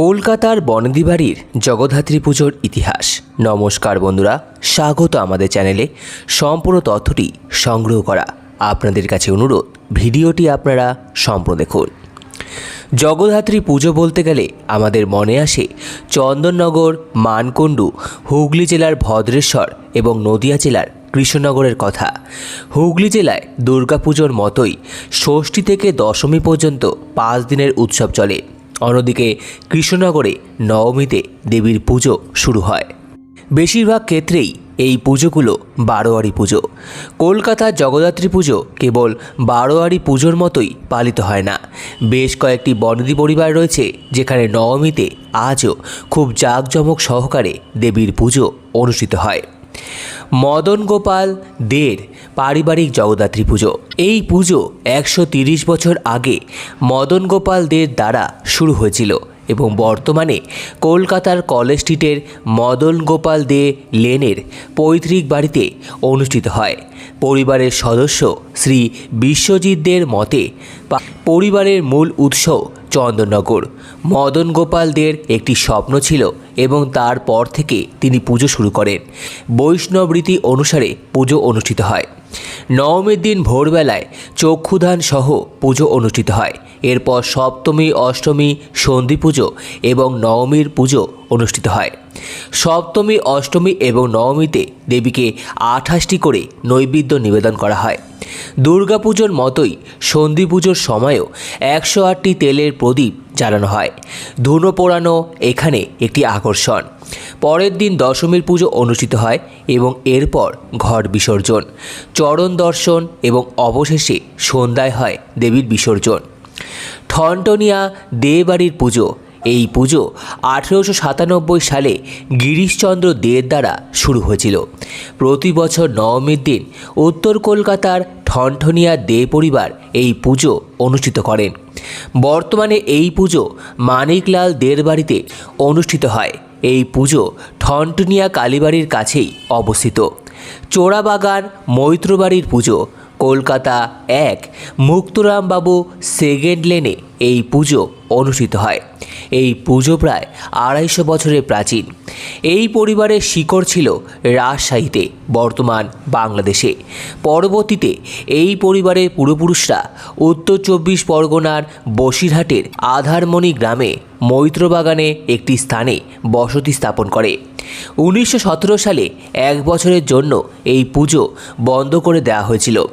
কলকাতার বনেদি বাড়ির জগদ্ধাত্রী পুজোর ইতিহাস। নমস্কার বন্ধুরা, স্বাগত আমাদের চ্যানেলে। সম্পূর্ণ তথ্যটি সংগ্রহ করা আপনাদের কাছে অনুরোধ, ভিডিওটি আপনারা সম্পূর্ণ দেখুন। জগদ্ধাত্রী পুজো বলতে গেলে আমাদের মনে আসে চন্দননগর, মানকুণ্ডু, হুগলি জেলার ভদ্রেশ্বর এবং নদিয়া জেলার কৃষ্ণনগরের কথা। হুগলি জেলায় দুর্গাপুজোর মতোই ষষ্ঠী থেকে দশমী পর্যন্ত পাঁচ দিনের উৎসব চলে। অন্যদিকে কৃষ্ণনগরে নবমীতে দেবীর পুজো শুরু হয়। বেশিরভাগ ক্ষেত্রেই এই পুজোগুলো বারোয়ারি পুজো। কলকাতার জগদ্ধাত্রী পুজো কেবল বারোয়ারি পুজোর মতোই পালিত হয় না। বেশ কয়েকটি বনদি পরিবার রয়েছে যেখানে নবমীতে আজও খুব জাঁকজমক সহকারে দেবীর পুজো অনুষ্ঠিত হয়। মদন গোপাল দের পারিবারিক জগদ্ধাত্রী পুজো। এই পুজো একশো বছর আগে মদন গোপাল দের দ্বারা শুরু হয়েছিল এবং বর্তমানে কলকাতার কলেজ স্ট্রিটের মদন গোপাল দে লেনের পৈতৃক বাড়িতে অনুষ্ঠিত হয়। পরিবারের সদস্য শ্রী বিশ্বজিৎ দের মতে পরিবারের মূল উৎস চন্দননগর। মদন গোপাল দের একটি স্বপ্ন ছিল এবং তারপর থেকে তিনি পুজো শুরু করেন। বৈষ্ণব রীতি অনুসারে পুজো অনুষ্ঠিত হয়। নবমীর দিন ভোরবেলায় চক্ষুদান সহ পুজো অনুষ্ঠিত হয়। এরপর সপ্তমী, অষ্টমী, সন্ধি পুজো এবং নবমীর পুজো অনুষ্ঠিত হয়। সপ্তমী, অষ্টমী এবং নবমীতে দেবীকে আঠাশটি করে নৈবেদ্য নিবেদন করা হয়। দুর্গাপুজোর মতোই সন্ধি পুজোর সময়ও একশো আটটি তেলের প্রদীপ জ্বালানো হয়। ধুনো পোড়ানো এখানে একটি আকর্ষণ। পরের দিন দশমীর পুজো অনুষ্ঠিত হয় এবং এরপর ঘট বিসর্জন। চরণ দর্শন এবং অবশেষে সন্ধ্যায় হয় দেবীর বিসর্জন। ঠনটনিয়া দেবাড়ির পুজো। এই পুজো আঠেরোশো সাতানব্বই সালে গিরিশচন্দ্র দের দ্বারা শুরু হয়েছিল। প্রতি বছর নবমীর দিন উত্তর কলকাতার ঠনঠনিয়া দে পরিবার এই পুজো অনুষ্ঠিত করেন। বর্তমানে এই পুজো মানিকলাল দের বাড়িতে অনুষ্ঠিত হয়। এই পুজো ঠনটুনিয়া কালীবাড়ির কাছেই অবস্থিত। চোরাবাগান মৈত্রবাড়ির পুজো, কলকাতা এক মুক্তরামবাবু সেকেন্ড লেনে এই পুজো অনুষ্ঠিত হয়। এই পুজো প্রায় আড়াইশো বছরের প্রাচীন। এই পরিবারের শিকড় ছিল রাজশাহীতে, বর্তমান বাংলাদেশে। পরবর্তীতে এই পরিবারের পূর্বপুরুষরা উত্তর চব্বিশ পরগনার বসিরহাটের আধারমণি গ্রামে মৈত্রবাগানে একটি স্থানে বসতি স্থাপন করে। উনিশশো সতেরো সালে এক বছরের জন্য এই পুজো বন্ধ করে দেওয়া হয়েছিল।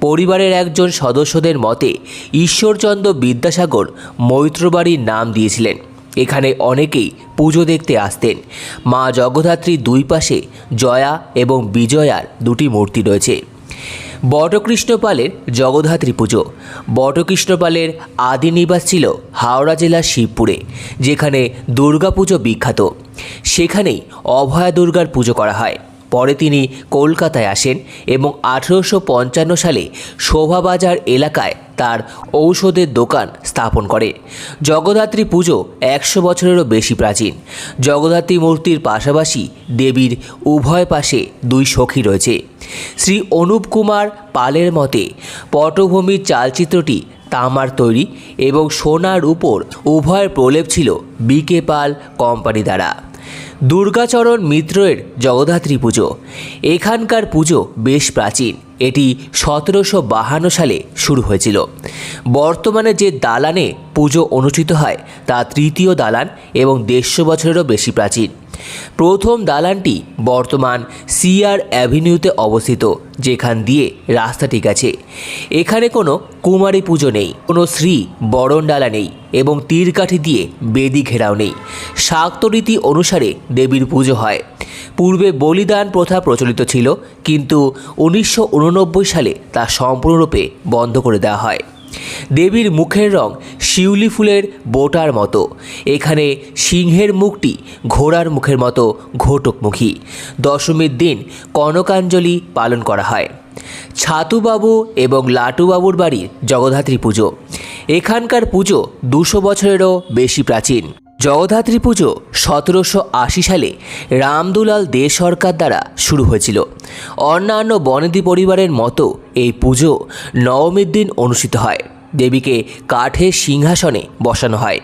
পরিবারের একজন সদস্যদের মতে, ঈশ্বরচন্দ্র বিদ্যাসাগর মৈত্রবাড়ির নাম দিয়েছিলেন। এখানে অনেকেই পুজো দেখতে আসতেন। মা জগদ্ধাত্রীর দুই পাশে জয়া এবং বিজয়ার দুটি মূর্তি রয়েছে। বটকৃষ্ণপালের জগদ্ধাত্রী পুজো। বটকৃষ্ণপালের আদি নিবাস ছিল হাওড়া জেলার শিবপুরে, যেখানে দুর্গাপুজো বিখ্যাত। সেখানেই অভয়া দুর্গার পুজো করা হয়। পরে তিনি কলকাতায় আসেন এবং আঠেরোশো পঞ্চান্ন সালে শোভাবাজার এলাকায় তার ঔষধের দোকান স্থাপন করে। জগদ্ধাত্রী পুজো একশো বছরেরও বেশি প্রাচীন। জগদ্ধাত্রী মূর্তির পাশাপাশি দেবীর উভয় পাশে দুই সখী রয়েছে। শ্রী অনুপ কুমার পালের মতে, পটভূমির চালচিত্রটি তামার তৈরি এবং সোনার উপর উভয়ের প্রলেপ ছিল বিকে পাল কোম্পানি দ্বারা। দুর্গাচরণ মিত্রের জগদ্ধাত্রী পুজো। এখানকার পুজো বেশ প্রাচীন। এটি সতেরোশো বাহান্ন সালে শুরু হয়েছিল। বর্তমানে যে দালানে পুজো অনুষ্ঠিত হয়, তা তৃতীয় দালান এবং দেড়শো বছরেরও বেশি প্রাচীন। প্রথম দালানটি বর্তমান সিআর অ্যাভিনিউতে অবস্থিত, যেখান দিয়ে রাস্তাটি গেছে এখানে কোনো কুমারী পুজো নেই, কোনো শ্রী বরণডালা নেই এবং তীরকাঠি দিয়ে বেদি ঘেরাও নেই। শাক্তরীতি অনুসারে দেবীর পুজো হয়। পূর্বে বলিদান প্রথা প্রচলিত ছিল, কিন্তু উনিশশো উননব্বই সালে তা সম্পূর্ণরূপে বন্ধ করে দেওয়া হয়। দেবীর মুখের রং শিউলি ফুলের বোটার মতো। এখানে সিংহের মুখটি ঘোড়ার মুখের মতো ঘোটকমুখী। দশমীর দিন কনকাঞ্জলি পালন করা হয়। ছাতুবাবু এবং লাটুবাবুর বাড়ির জগদ্ধাত্রী পুজো। এখানকার পুজো দুশো বছরেরও বেশি প্রাচীন। জগদ্ধাত্রী পুজো সতেরোশো আশি সালে রামদুলাল দে সরকার দ্বারা শুরু হয়েছিল। অন্যান্য বনেদি পরিবারের মতো এই পুজো নবমীর দিন অনুষ্ঠিত হয়। দেবীকে কাঠের সিংহাসনে বসানো হয়।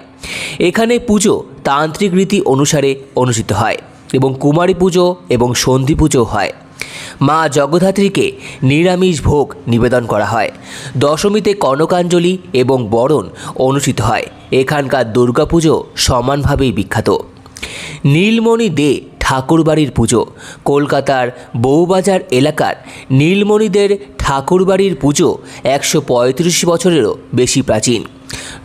এখানে পুজো তান্ত্রিক রীতি অনুসারে অনুষ্ঠিত হয় এবং কুমারী পুজো এবং সন্ধি পুজো হয়। মা জগদ্ধাত্রীকে নিরামিষ ভোগ নিবেদন করা হয়। দশমীতে কনকাঞ্জলি এবং বরণ অনুষ্ঠিত হয়। এখানকার দুর্গাপুজো সমানভাবেই বিখ্যাত। নীলমণি দে ঠাকুরবাড়ির পুজো। কলকাতার বউবাজার এলাকার নীলমণিদের ঠাকুরবাড়ির পুজো একশো পঁয়ত্রিশ বছরেরও বেশি প্রাচীন।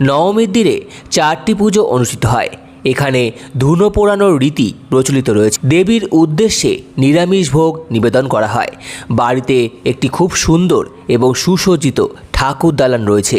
নবমীর দিনে চারটি পুজো অনুষ্ঠিত হয়। এখানে ধুনো পোড়ানোর রীতি প্রচলিত রয়েছে। দেবীর উদ্দেশ্যে নিরামিষ ভোগ নিবেদন করা হয়। বাড়িতে একটি খুব সুন্দর এবং সুসজ্জিত ঠাকুর দালান রয়েছে।